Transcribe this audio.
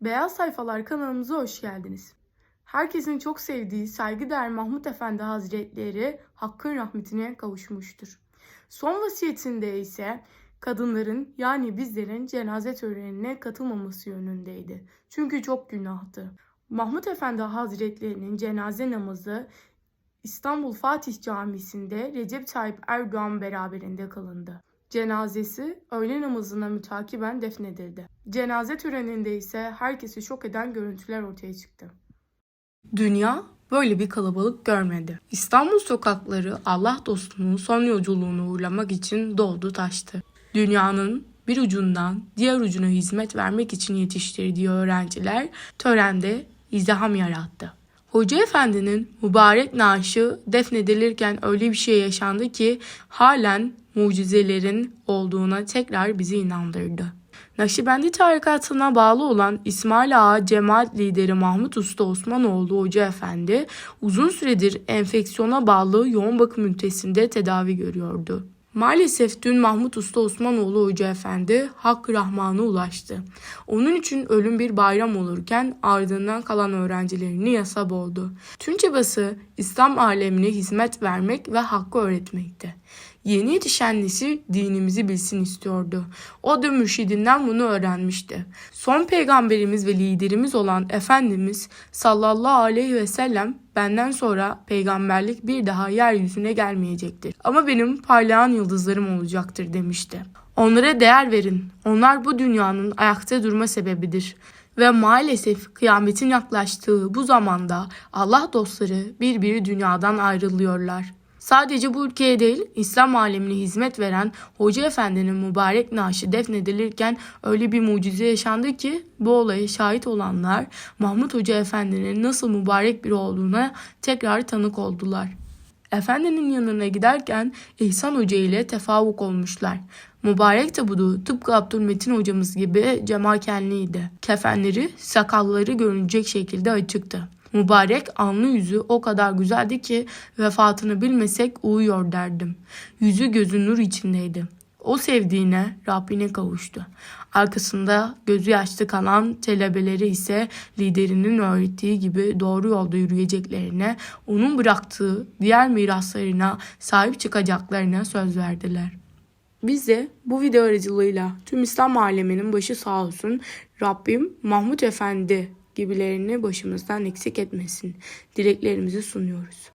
Beyaz Sayfalar kanalımıza hoş geldiniz. Herkesin çok sevdiği saygıdeğer Mahmut Efendi Hazretleri Hakk'ın rahmetine kavuşmuştur. Son vasiyetinde ise kadınların yani bizlerin cenaze törenine katılmaması yönündeydi. Çünkü çok günahtı. Mahmut Efendi Hazretlerinin cenaze namazı İstanbul Fatih Camisi'nde Recep Tayyip Erdoğan beraberinde kılındı. Cenazesi öğle namazına mütakiben defnedildi. Cenaze töreninde ise herkesi şok eden görüntüler ortaya çıktı. Dünya böyle bir kalabalık görmedi. İstanbul sokakları Allah dostunun son yolculuğunu uğurlamak için doldu taştı. Dünyanın bir ucundan diğer ucuna hizmet vermek için yetiştirdiği öğrenciler törende izdiham yarattı. Hoca Efendi'nin mübarek naaşı defnedilirken öyle bir şey yaşandı ki halen mucizelerin olduğuna tekrar bizi inandırdı. Nakşibendi tarikatına bağlı olan İsmail Ağa cemaat lideri Mahmut Usta Osmanoğlu Hoca Efendi uzun süredir enfeksiyona bağlı yoğun bakım ünitesinde tedavi görüyordu. Maalesef dün Mahmut Usta Osmanoğlu Hoca Efendi Hak Rahman'a ulaştı. Onun için ölüm bir bayram olurken ardından kalan öğrencilerini yasa boğdu. Tüm çabası İslam alemine hizmet vermek ve hakkı öğretmekti. Yeni yetişen nesil dinimizi bilsin istiyordu. O da mürşidinden bunu öğrenmişti. Son peygamberimiz ve liderimiz olan Efendimiz sallallahu aleyhi ve sellem benden sonra peygamberlik bir daha yeryüzüne gelmeyecektir. Ama benim parlayan yıldızlarım olacaktır demişti. Onlara değer verin. Onlar bu dünyanın ayakta durma sebebidir. Ve maalesef kıyametin yaklaştığı bu zamanda Allah dostları bir biri dünyadan ayrılıyorlar. Sadece bu ülkeye değil, İslam alemine hizmet veren Hoca Efendi'nin mübarek naaşı defnedilirken öyle bir mucize yaşandı ki bu olaya şahit olanlar Mahmut Hoca Efendi'nin nasıl mübarek biri olduğuna tekrar tanık oldular. Efendinin yanına giderken İhsan Hoca ile tefavuk olmuşlar. Mübarek tabudu tıpkı Abdülmetin hocamız gibi cemakenliydi. Kefenleri, sakalları görünecek şekilde açıktı. Mübarek anlı yüzü o kadar güzeldi ki vefatını bilmesek uyuyor derdim. Yüzü gözü nur içindeydi. O sevdiğine, Rabbine kavuştu. Arkasında gözü yaşlı kalan telebeleri ise liderinin öğrettiği gibi doğru yolda yürüyeceklerine, onun bıraktığı diğer miraslarına sahip çıkacaklarına söz verdiler. Biz de bu video aracılığıyla tüm İslam aleminin başı sağ olsun Rabbim Mahmut Efendi gibilerini başımızdan eksik etmesin. Dileklerimizi sunuyoruz.